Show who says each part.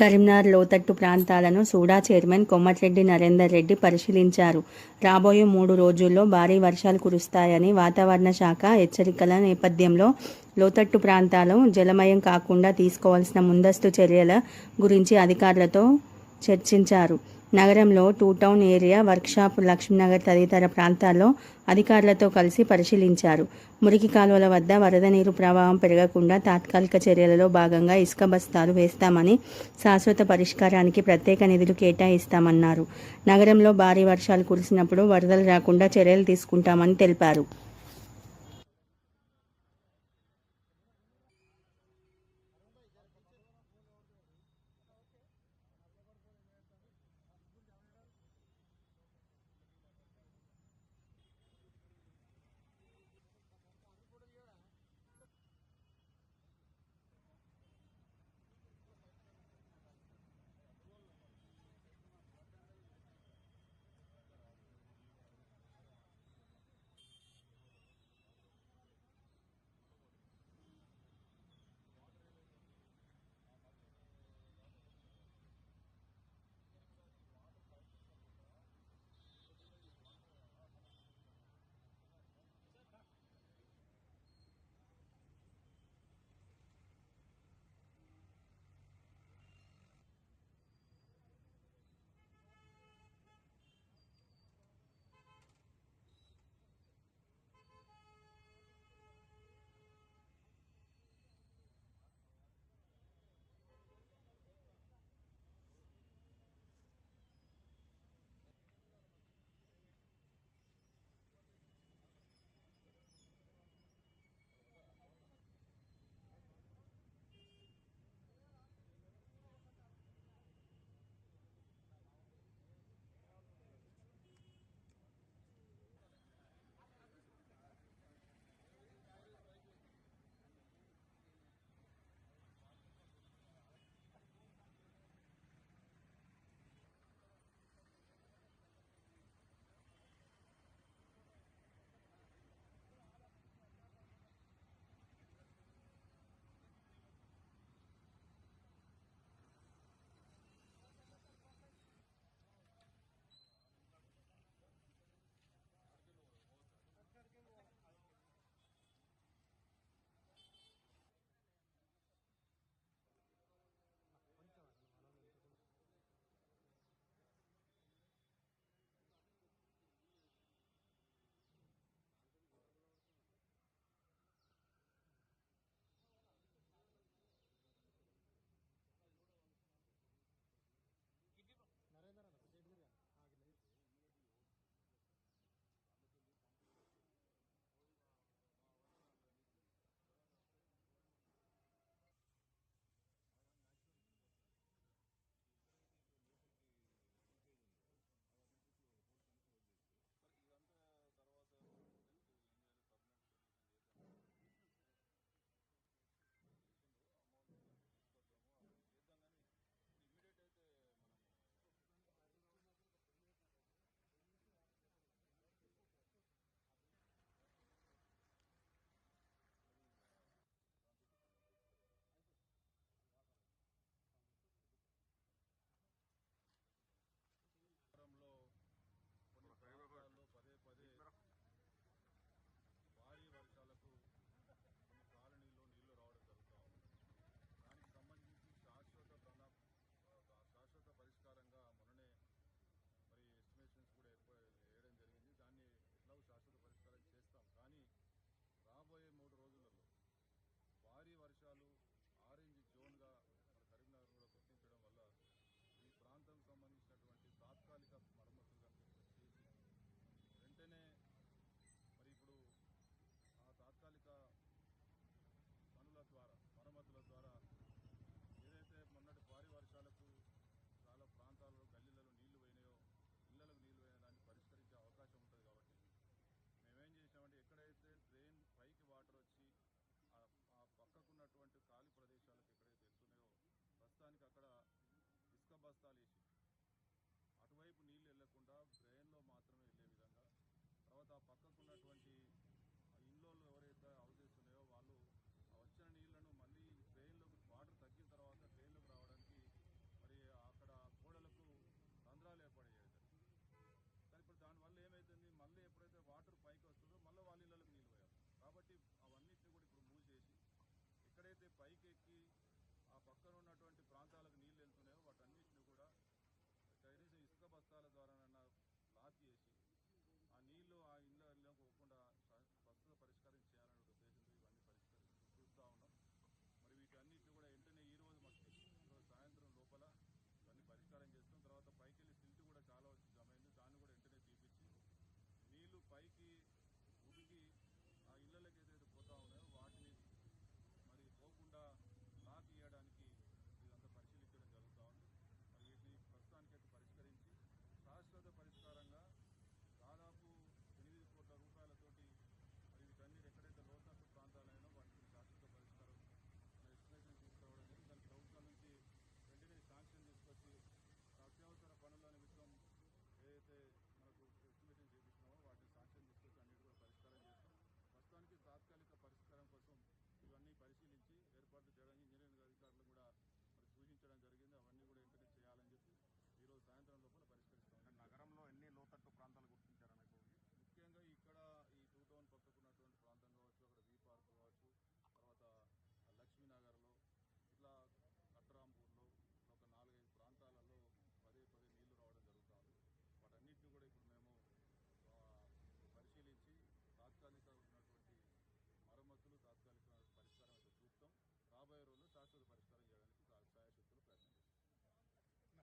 Speaker 1: కరీంనగర్ లోతట్టు ప్రాంతాలను SUDA chairman Kommatireddy Narender Reddy పరిశీలించారు. రాబోయే మూడు రోజుల్లో భారీ వర్షాలు కురుస్తాయని వాతావరణ శాఖ హెచ్చరికల నేపథ్యంలో లోతట్టు ప్రాంతాలు జలమయం కాకుండా తీసుకోవాల్సిన ముందస్తు చర్యల గురించి అధికారులతో చర్చించారు. నగరంలో two town area workshop Lakshminagar తదితర ప్రాంతాల్లో అధికారులతో కలిసి పరిశీలించారు. మురికి కాలువల వద్ద వరద నీరు ప్రవాహం పెరగకుండా తాత్కాలిక చర్యలలో భాగంగా ఇసుక బస్తాలు వేస్తామని శాశ్వత పరిష్కారానికి ప్రత్యేక నిధులు కేటాయిస్తామన్నారు. నగరంలో భారీ వర్షాలు కురిసినప్పుడు వరదలు రాకుండా చర్యలు తీసుకుంటామని తెలిపారు.
Speaker 2: బస్తాలు వేసి. అటువైపు నీళ్ళు వెళ్ళకుండా డ్రైన్లో మాత్రమే వెళ్ళే విధంగా. తర్వాత పక్కకున్నటువంటి ఇండ్లలో ఎవరైతే హౌసెస్ వాళ్ళు వచ్చిన నీళ్ళను మళ్ళీ ట్రైన్లోకి వాటర్ తగ్గిన తర్వాత ట్రైన్లోకి రావడానికి మరి అక్కడ గోడలకు రంధ్రాలు ఏర్పడేయాలి కానీ ఇప్పుడు దానివల్ల ఏమవుతుంది మళ్ళీ ఎప్పుడైతే వాటర్ పైకి వస్తుందో మళ్ళీ వాళ్ళ ఇళ్ళకి నీళ్ళు పోయారు కాబట్టి అవన్నిటిని కూడా ఇప్పుడు మూసేసి ఎక్కడైతే పైకి ఎక్కి ఆ పక్కన ఉన్నటువంటి